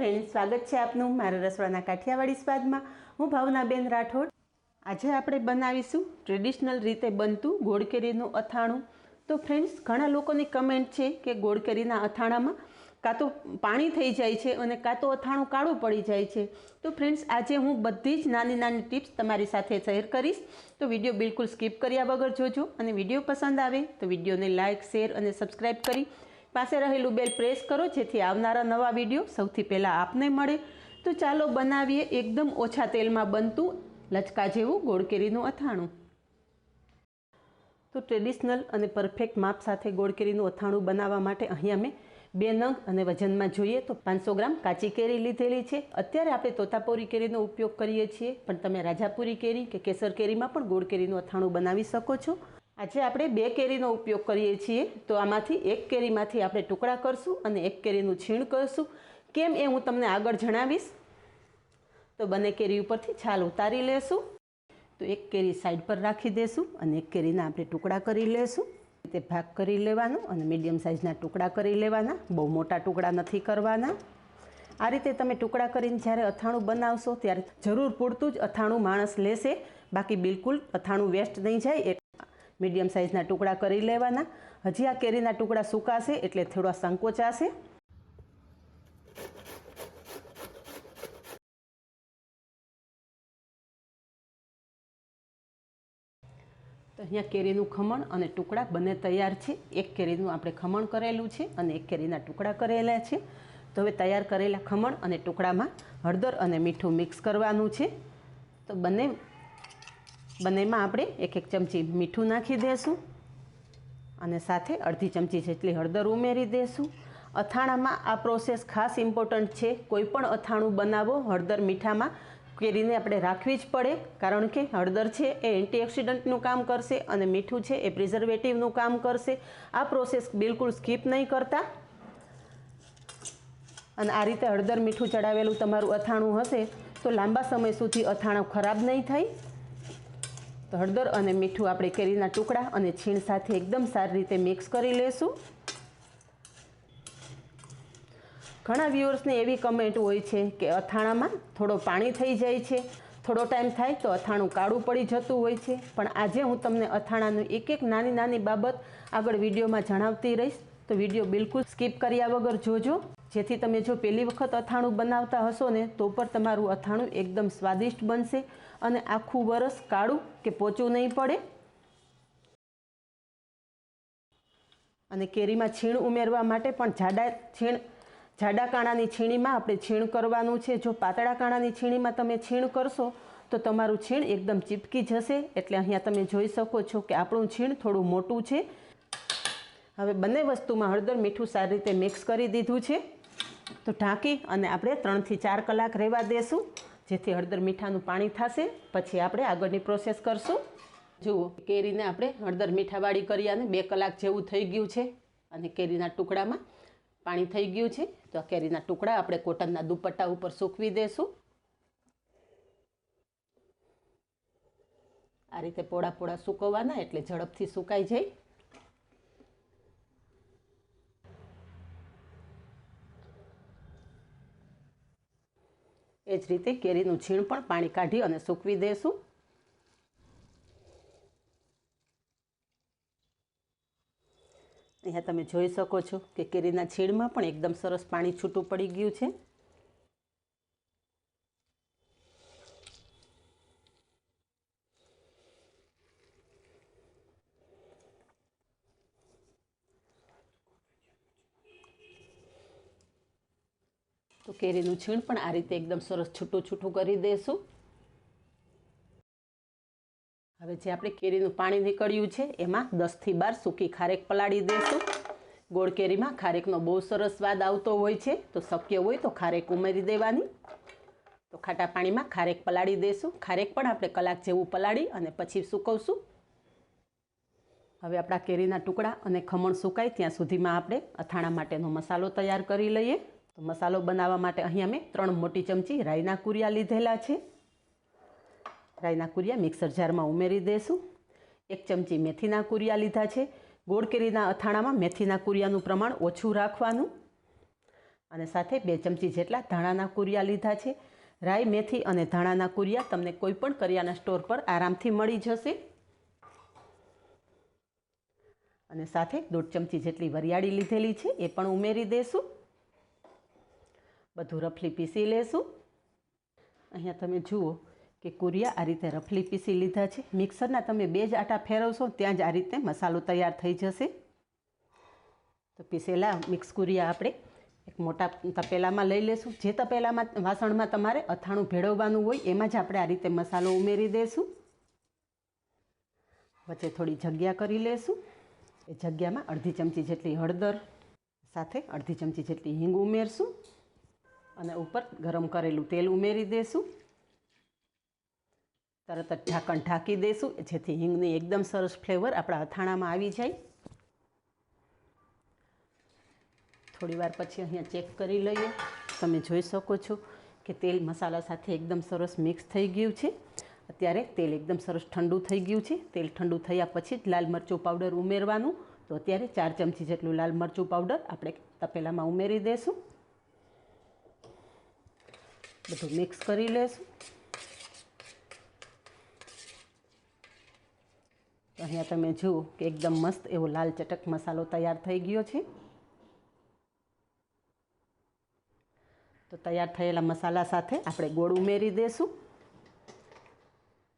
Friend સ્વાગત છે આપનું મારા રસોડાના કાઠિયાવાડી સ્વાદમાં. હું ભાવનાબેન રાઠોડ. આજે આપણે બનાવીશું ટ્રેડિશનલ રીતે બનતું ગોળ કેરીનું અથાણું. તો ફ્રેન્ડ્સ, ઘણા લોકોની કમેન્ટ છે કે ગોળ કેરીના અથાણામાં કાં તો પાણી થઈ જાય છે અને કાં તો અથાણું કાળું પડી જાય છે. તો ફ્રેન્ડ્સ, આજે હું બધી જ નાની નાની ટિપ્સ તમારી સાથે શેર કરીશ. તો વીડિયો બિલકુલ સ્કીપ કર્યા વગર જોજો અને વીડિયો પસંદ આવે તો વિડીયોને લાઇક શેર અને સબસ્ક્રાઈબ કરી પાસે રહેલું બેલ પ્રેસ કરો, જેથી આવનારા નવા વીડિયો સૌથી પહેલાં આપને મળે. તો ચાલો બનાવીએ એકદમ ઓછા તેલમાં બનતું લચકા જેવું ગોળ કેરીનું અથાણું. તો ટ્રેડિશનલ અને પરફેક્ટ માપ સાથે ગોળ કેરીનું અથાણું બનાવવા માટે અહીંયા મેં બે નંગ અને વજનમાં જોઈએ તો પાંચસો ગ્રામ કાચી કેરી લીધેલી છે. અત્યારે આપણે તોતાપોરી કેરીનો ઉપયોગ કરીએ છીએ, પણ તમે રાજાપુરી કેરી કે કેસર કેરીમાં પણ ગોળ કેરીનું અથાણું બનાવી શકો છો. આજે આપણે બે કેરીનો ઉપયોગ કરીએ છીએ. તો આમાંથી એક કેરીમાંથી આપણે ટુકડા કરશું અને એક કેરીનું છીણ કરશું. કેમ એ હું તમને આગળ જણાવીશ. તો બંને કેરી ઉપરથી છાલ ઉતારી લેશું. તો એક કેરી સાઈડ પર રાખી દેશું અને એક કેરીના આપણે ટુકડા કરી લેશું. તે ભાગ કરી લેવાનો અને મીડિયમ સાઇઝના ટુકડા કરી લેવાના. બહુ મોટા ટુકડા નથી કરવાના. આ રીતે તમે ટુકડા કરીને જ્યારે અથાણું બનાવશો ત્યારે જરૂર પૂરતું જ અથાણું માણસ લેશે. બાકી બિલકુલ અથાણું વેસ્ટ નહીં જાય એ મીડિયમ સાઇઝના ટુકડા કરી લેવાના. હજી આ કેરીના ટુકડા સુકાશે એટલે થોડા સંકોચાશે. તો અહીંયા કેરીનું ખમણ અને ટુકડા બંને તૈયાર છે. એક કેરીનું આપણે ખમણ કરેલું છે અને એક કેરીના ટુકડા કરેલા છે. તો હવે તૈયાર કરેલા ખમણ અને ટુકડામાં હળદર અને મીઠું મિક્સ કરવાનું છે. તો બંને બંનેમાં આપણે એક એક ચમચી મીઠું નાખી દઈશું અને સાથે અડધી ચમચી જેટલી હળદર ઉમેરી દઈશું અથાણામાં આ પ્રોસેસ ખાસ ઇમ્પોર્ટન્ટ છે. કોઈ પણ અથાણું બનાવો, હળદર મીઠામાં કેરીને આપણે રાખવી જ પડે, કારણ કે હળદર છે એ એન્ટીઓક્સિડન્ટનું કામ કરશે અને મીઠું છે એ પ્રિઝર્વેટિવનું કામ કરશે. આ પ્રોસેસ બિલકુલ સ્કીપ નહીં કરતા. અને આ રીતે હળદર મીઠું ચડાવેલું તમારું અથાણું હશે, તો લાંબા સમય સુધી અથાણું ખરાબ નહીં થાય. તો હળદર અને મીઠું આપણે કેરીના ટુકડા અને છીણ સાથે એકદમ સારી રીતે મિક્સ કરી લેશું. ઘણા વ્યુઅર્સની એવી કમેન્ટ હોય છે કે અથાણામાં થોડો પાણી થઈ જાય છે, થોડો ટાઈમ થાય તો અથાણું કાળું પડી જતું હોય છે. પણ આજે હું તમને અથાણાનું એક એક નાની નાની બાબત આગળ વિડીયોમાં જણાવતી રહીશ. તો વીડિયો બિલકુલ સ્કીપ કર્યા વગર જોજો. જેથી તમે જો પહેલી વખત અથાણું બનાવતા હશો ને, તો પણ તમારું અથાણું એકદમ સ્વાદિષ્ટ બનશે અને આખું વરસ કાળું કે પોચું નહીં પડે. અને કેરીમાં છીણ ઉમેરવા માટે પણ જાડા છીણ, જાડા કાણાની છીણીમાં આપણે છીણ કરવાનું છે. જો પાતળા કાણાની છીણીમાં તમે છીણ કરશો, તો તમારું છીણ એકદમ ચીપકી જશે. એટલે અહીંયા તમે જોઈ શકો છો કે આપણું છીણ થોડું મોટું છે. હવે બંને વસ્તુમાં હળદર મીઠું સારી રીતે મિક્સ કરી દીધું છે. તો ઢાંકી અને આપણે ત્રણથી ચાર કલાક રહેવા દેશું. જેથી હળદર મીઠાનું પાણી થશે. પછી આપણે આગળની પ્રોસેસ કરશું. જુઓ, કેરીને આપણે હળદર મીઠાવાળી કરી અને બે કલાક જેવું થઈ ગયું છે. અને કેરીના ટુકડામાં પાણી થઈ ગયું છે. તો આ કેરીના ટુકડા આપણે કોટનના દુપટ્ટા ઉપર સૂકવી દેશું. આ રીતે પોળા પોળા સૂકવવાના એટલે ઝડપથી સુકાઈ જાય. જ રીતે કેરીનું છીણ પણ પાણી કાઢી અને સૂકવી દઈશું અહીંયા તમે જોઈ શકો છો કે કેરીના છીણમાં પણ એકદમ સરસ પાણી છૂટું પડી ગયું છે. કેરીનું છીણ પણ આ રીતે એકદમ સરસ છૂટું છૂટું કરી દઈશું હવે જે આપણે કેરીનું પાણી નીકળ્યું છે, એમાં દસથી બાર સૂકી ખારેક પલાળી દઈશું ગોળ કેરીમાં ખારેકનો બહુ સરસ સ્વાદ આવતો હોય છે, તો શક્ય હોય તો ખારેક ઉમેરી દેવાની. તો ખાટા પાણીમાં ખારેક પલાળી દઈશું ખારેક પણ આપણે કલાક જેવું પલાળી અને પછી સૂકવશું. હવે આપણા કેરીના ટુકડા અને ખમણ સુકાય ત્યાં સુધીમાં આપણે અથાણા માટેનો મસાલો તૈયાર કરી લઈએ. તો મસાલો બનાવવા માટે અહીંયા મેં ત્રણ મોટી ચમચી રાઈના કુરિયા લીધેલા છે. રાઈના કુરિયા મિક્સર જારમાં ઉમેરી દઈશું એક ચમચી મેથીના કુરિયા લીધા છે. ગોળ કેરીના અથાણામાં મેથીના કુરિયાનું પ્રમાણ ઓછું રાખવાનું. અને સાથે બે ચમચી જેટલા ધાણાના કુરિયા લીધા છે. રાઈ, મેથી અને ધાણાના કુરિયા તમને કોઈપણ કરિયાના સ્ટોર પર આરામથી મળી જશે. અને સાથે દોઢ ચમચી જેટલી વરિયાળી લીધેલી છે, એ પણ ઉમેરી દેશું. બધું રફલી પીસી લેશું. અહીંયા તમે જુઓ કે કુરિયા આ રીતે રફલી પીસી લીધા છે. મિક્સરના તમે બે જ આટા ફેરવશો ત્યાં જ આ રીતે મસાલો તૈયાર થઈ જશે. તો પીસેલા મિક્સ કુરિયા આપણે એક મોટા તપેલામાં લઈ લેશું. જે તપેલામાં વાસણમાં તમારે અથાણું ભેળવવાનું હોય એમાં જ આપણે આ રીતે મસાલો ઉમેરી દઈશું વચ્ચે થોડી જગ્યા કરી લેશું. એ જગ્યામાં અડધી ચમચી જેટલી હળદર સાથે અડધી ચમચી જેટલી હિંગ ઉમેરશું. અને ઉપર ગરમ કરેલું તેલ ઉમેરી દઈશું તરત જ ઢાંકણ ઢાંકી દઈશું જેથી હિંગની એકદમ સરસ ફ્લેવર આપણા અથાણામાં આવી જાય. થોડીવાર પછી અહીંયા ચેક કરી લઈએ. તમે જોઈ શકો છો કે તેલ મસાલા સાથે એકદમ સરસ મિક્સ થઈ ગયું છે. અત્યારે તેલ એકદમ સરસ ઠંડુ થઈ ગયું છે. તેલ ઠંડુ થયા પછી જ લાલ મરચું પાવડર ઉમેરવાનું. તો અત્યારે ચાર ચમચી જેટલું લાલ મરચું પાવડર આપણે તપેલામાં ઉમેરી દઈશું બધું મિક્સ કરી લેશું. અહીંયા તમે જુઓ કે એકદમ મસ્ત એવો લાલ ચટક મસાલો તૈયાર થઈ ગયો છે. તો તૈયાર થયેલા મસાલા સાથે આપણે ગોળ ઉમેરી દઈશું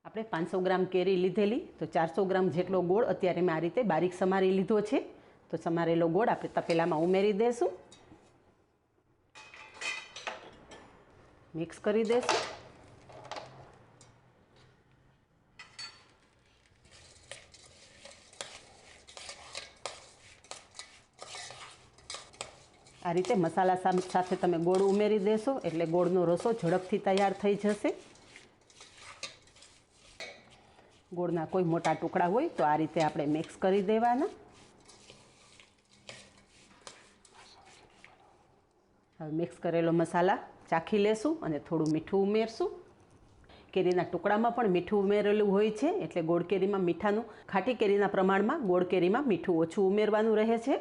આપણે પાંચસો ગ્રામ કેરી લીધેલી, તો ચારસો ગ્રામ જેટલો ગોળ અત્યારે મેં આ રીતે બારીક સમારી લીધો છે. તો સમારેલો ગોળ આપણે તપેલામાં ઉમેરી દઈશું મિક્સ કરી દેશું. આ રીતે મસાલા સાથે તમે ગોળ ઉમેરી દેશો, એટલે ગોળનો રસો ઝડપથી તૈયાર થઈ જશે. ગોળના કોઈ મોટા ટુકડા હોય તો આ રીતે આપણે મિક્સ કરી દેવાના. હવે મિક્સ કરેલો મસાલા ચાખી લેશું અને થોડું મીઠું ઉમેરશું. કેરીના ટુકડામાં પણ મીઠું ઉમેરેલું હોય છે, એટલે ગોળ કેરીમાં મીઠાનું, ખાટી કેરીના પ્રમાણમાં ગોળ કેરીમાં મીઠું ઓછું ઉમેરવાનું રહે છે.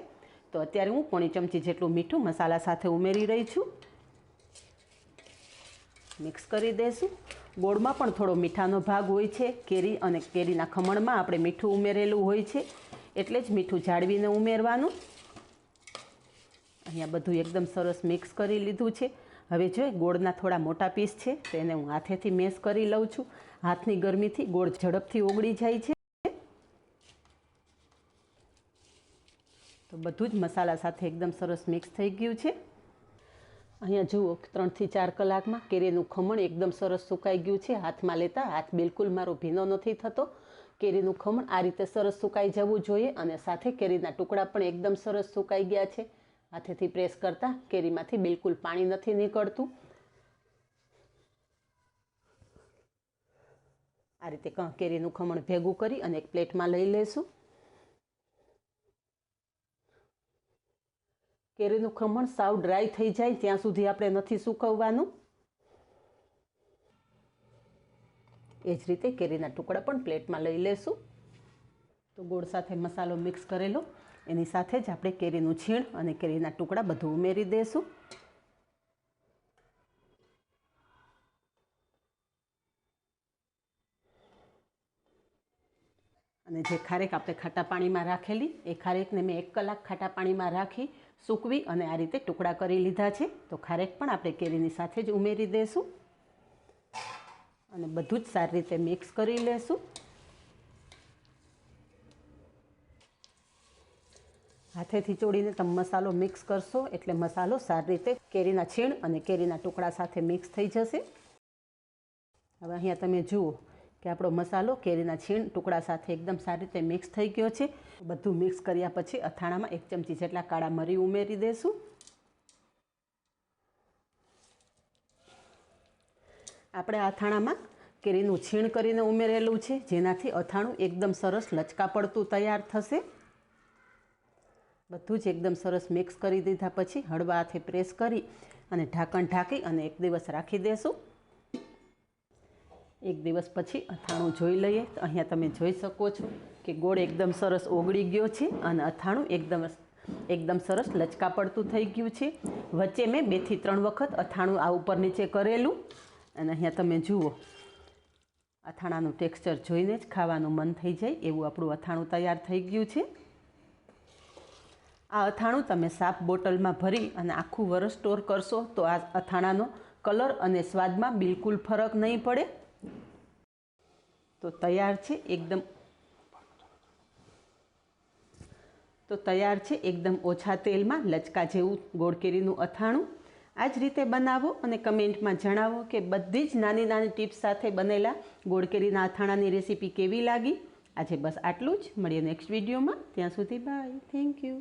તો અત્યારે હું પોણી ચમચી જેટલું મીઠું મસાલા સાથે ઉમેરી રહી છું. મિક્સ કરી દઈશું ગોળમાં પણ થોડો મીઠાનો ભાગ હોય છે. કેરી અને કેરીના ખમણમાં આપણે મીઠું ઉમેરેલું હોય છે. એટલે જ મીઠું જાળવીને ઉમેરવાનું. અહીંયા બધું એકદમ સરસ મિક્સ કરી લીધું છે. હવે જો ગોળના થોડા મોટા પીસ છે તેને હું હાથેથી મેશ કરી લઉં છું. હાથની ગરમીથી ગોળ ઝડપથી ઓગળી જાય છે. તો બધું જ મસાલા સાથે એકદમ સરસ મિક્સ થઈ ગયું છે. અહીંયા જુઓ, ત્રણથી ચાર કલાકમાં કેરીનું ખમણ એકદમ સરસ સુકાઈ ગયું છે. હાથમાં લેતા હાથ બિલકુલ મારો ભીનો નથી થતો. કેરીનું ખમણ આ રીતે સરસ સુકાઈ જવું જોઈએ અને સાથે કેરીના ટુકડા પણ એકદમ સરસ સુકાઈ ગયા છે. હાથેથી પ્રેસ કરતાં કેરીમાંથી બિલકુલ પાણી નથી નીકળતું. આ રીતે કેરીનું ખમણ ભેગું કરી અને એક પ્લેટમાં લઈ લઈશું કેરીનું ખમણ સાવ ડ્રાય થઈ જાય ત્યાં સુધી આપણે નથી સૂકવવાનું. એ જ રીતે કેરીના ટુકડા પણ પ્લેટમાં લઈ લેશું. તો ગોળ સાથે મસાલો મિક્સ કરેલો. એની સાથે જ આપણે કેરીનું છીણ અને કેરીના ટુકડા બધું ઉમેરી દઈશું અને જે ખારેક આપણે ખાટા પાણીમાં રાખેલી, એ ખારેકને મેં એક કલાક ખાટા પાણીમાં રાખી સૂકવી અને આ રીતે ટુકડા કરી લીધા છે. તો ખારેક પણ આપણે કેરીની સાથે જ ઉમેરી દઈશું અને બધું જ સારી રીતે મિક્સ કરી લેશું. હાથેથી ચોળીને તમે મસાલો મિક્સ કરશો એટલે મસાલો સારી રીતે કેરીના છીણ અને કેરીના ટુકડા સાથે મિક્સ થઈ જશે. હવે અહીંયા તમે જુઓ કે આપણો મસાલો કેરીના છીણ ટુકડા સાથે એકદમ સારી રીતે મિક્સ થઈ ગયો છે. બધું મિક્સ કર્યા પછી અથાણામાં એક ચમચી જેટલા કાળા મરી ઉમેરી દઈશું આપણે અથાણામાં કેરીનું છીણ કરીને ઉમેરેલું છે. જેનાથી અથાણું એકદમ સરસ લચકા પડતું તૈયાર થશે. બધું જ એકદમ સરસ મિક્સ કરી દીધા પછી હળવા હાથે પ્રેસ કરી અને ઢાંકણ ઢાંકી અને એક દિવસ રાખી દેશું. એક દિવસ પછી અથાણું જોઈ લઈએ. તો અહીંયા તમે જોઈ શકો છો કે ગોળ એકદમ સરસ ઓગળી ગયો છે અને અથાણું એકદમ એકદમ સરસ લચકા પડતું થઈ ગયું છે. વચ્ચે મેં બેથી ત્રણ વખત અથાણું આ ઉપર નીચે કરેલું. અને અહીંયા તમે જુઓ, અથાણાનું ટેક્સચર જોઈને જ ખાવાનું મન થઈ જાય એવું આપણું અથાણું તૈયાર થઈ ગયું છે. આ અથાણું તમે સાફ બોટલમાં ભરી અને આખું વરસ સ્ટોર કરશો તો આ અથાણાનો કલર અને સ્વાદમાં બિલકુલ ફરક નહીં પડે. તો તૈયાર છે એકદમ તો તૈયાર છે એકદમ ઓછા તેલમાં લચકા જેવું ગોળકેરીનું અથાણું. આ જ રીતે બનાવો અને કમેન્ટમાં જણાવો કે બધી જ નાની નાની ટિપ્સ સાથે બનેલા ગોળકેરીના અથાણાની રેસીપી કેવી લાગી. આજે બસ આટલું જ. મળીએ નેક્સ્ટ વિડીયોમાં. ત્યાં સુધી બાય. Thank you.